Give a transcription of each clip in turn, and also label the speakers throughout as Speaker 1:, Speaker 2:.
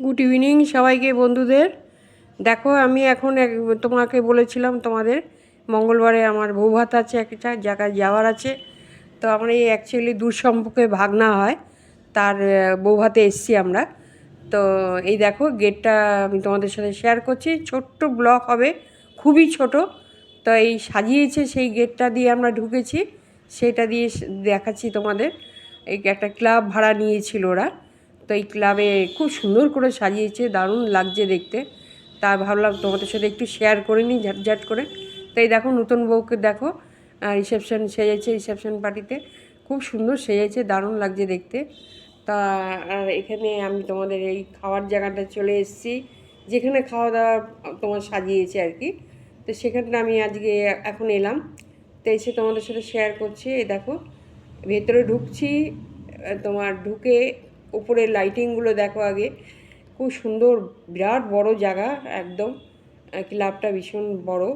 Speaker 1: Good evening সবাইকে বন্ধুদের। দেখো আমি এখন এক তোমাকে বলেছিলাম তোমাদের মঙ্গলবারে আমার বৌভাত আছে একটা জায়গায় যাওয়ার আছে। তো আমরা এই অ্যাকচুয়ালি দূর সম্পর্কে ভাগনা হয় তার আহ, বৌভাতে এসছি আমরা। তো এই দেখো গেটটা আমি তোমাদের সাথে শেয়ার করছি। ছোট্ট ব্লক হবে খুবই ছোট। তো এই সাজিয়েছে সেই গেটটা দিয়ে আমরা ঢুকেছি সেটা দিয়ে দেখাচ্ছি তোমাদের। এই একটা ক্লাব ভাড়া নিয়েছিল ওরা। তো এই ক্লাবে খুব সুন্দর করে সাজিয়েছে, দারুণ লাগছে দেখতে। তা ভাবলাম তোমাদের সাথে একটু শেয়ার করে নিই ঝাটঝাট করে। তো এই দেখো, নতুন বউকে দেখো রিসেপশন সেজেছে রিসেপশন পার্টিতে খুব সুন্দর সেজেছে, দারুণ লাগছে দেখতে। তা, আর এখানে আমি তোমাদের এই খাওয়ার জায়গাটা চলে এসেছি, যেখানে খাওয়া দাওয়া তোমার সাজিয়েছে আর কি। তো সেখানটা আমি আজকে এখন এলাম। তো এসে তোমাদের সাথে শেয়ার করছি, এই দেখো, ভেতরে ঢুকছি তোমার ঢুকে উপরে লাইটিংগুলো দেখো আগে। খুব সুন্দর, বিরাট বড় জায়গা, একদম। ক্লাবটা ভীষণ বড়।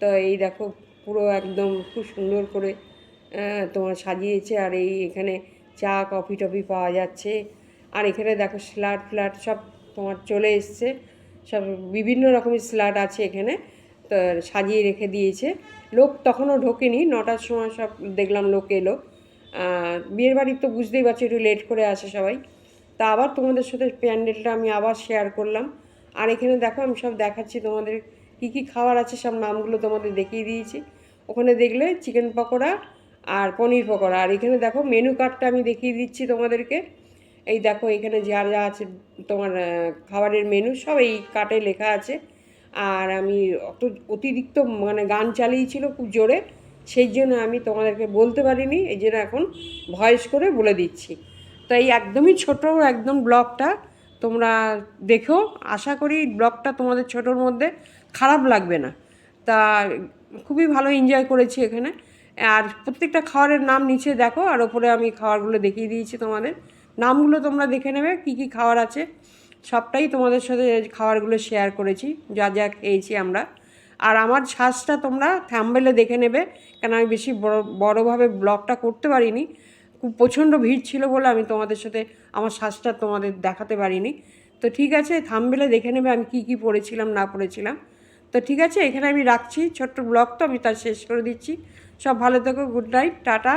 Speaker 1: তো এই দেখো, পুরো একদম খুব সুন্দর করে তোমার সাজিয়েছে। আর এই এখানে চা কফি টফি পাওয়া যাচ্ছে। আর এখানে দেখো স্লাট ফ্ল্যাট সব তোমার চলে এসছে। সব বিভিন্ন রকমের স্লাট আছে এখানে। তো সাজিয়ে রেখে দিয়েছে। লোক তখনও ঢোকেনি। নটার সময় সব দেখলাম লোক এলো। বিয়ের বাড়ি তো বুঝতেই পারছি, একটু লেট করে আসে সবাই। তা আবার তোমাদের সাথে প্যান্ডেলটা আমি আবার শেয়ার করলাম। আর এখানে দেখো, আমি সব দেখাচ্ছি তোমাদের কী কী খাবার আছে, সব নামগুলো তোমাদের দেখিয়ে দিয়েছি। ওখানে দেখলে চিকেন পকোড়া আর পনির পকোড়া। আর এখানে দেখো মেনু কার্ডটা আমি দেখিয়ে দিচ্ছি তোমাদেরকে। এই দেখো, এখানে যা যা আছে তোমার খাবারের মেনু সব এই কার্টে লেখা আছে। আর আমি অত, অতিরিক্ত মানে গান চালিয়েছিল খুব জোরে। সেই জন্য আমি তোমাদেরকে বলতে পারিনি, এই জন্য এখন ভয়েস করে বলে দিচ্ছি। তো এই একদমই ছোট একদম ব্লগটা তোমরা দেখো, আশা করি ব্লগটা তোমাদের ছোটোর মধ্যে খারাপ লাগবে না। তা খুবই ভালো এনজয় করেছি এখানে। আর প্রত্যেকটা খাবারের নাম নিচে দেখো, আর ওপরে আমি খাবারগুলো দেখিয়ে দিয়েছি তোমাদের। নামগুলো তোমরা দেখে নেবে, কী কী খাবার আছে। সবটাই তোমাদের সাথে খাবারগুলো শেয়ার করেছি, যা যা খেয়েছি আমরা। আর আমার শ্বাসটা তোমরা থ্যাম্বেলে দেখে নেবে, কেন আমি বেশি বড়, বড়োভাবে ব্লগটা করতে পারিনি। খুব প্রচণ্ড ভিড় ছিল বলে আমি তোমাদের সাথে আমার শ্বাসটা তোমাদের দেখাতে পারিনি। তো ঠিক আছে, থাম্বেলে দেখে নেবে আমি কি কি পড়েছিলাম, না পড়েছিলাম। তো ঠিক আছে, এখানে আমি রাখছি ছোট্ট ব্লগ তো আমি তার শেষ করে দিচ্ছি। সব ভালো থেকো, গুড নাইট, টাটা।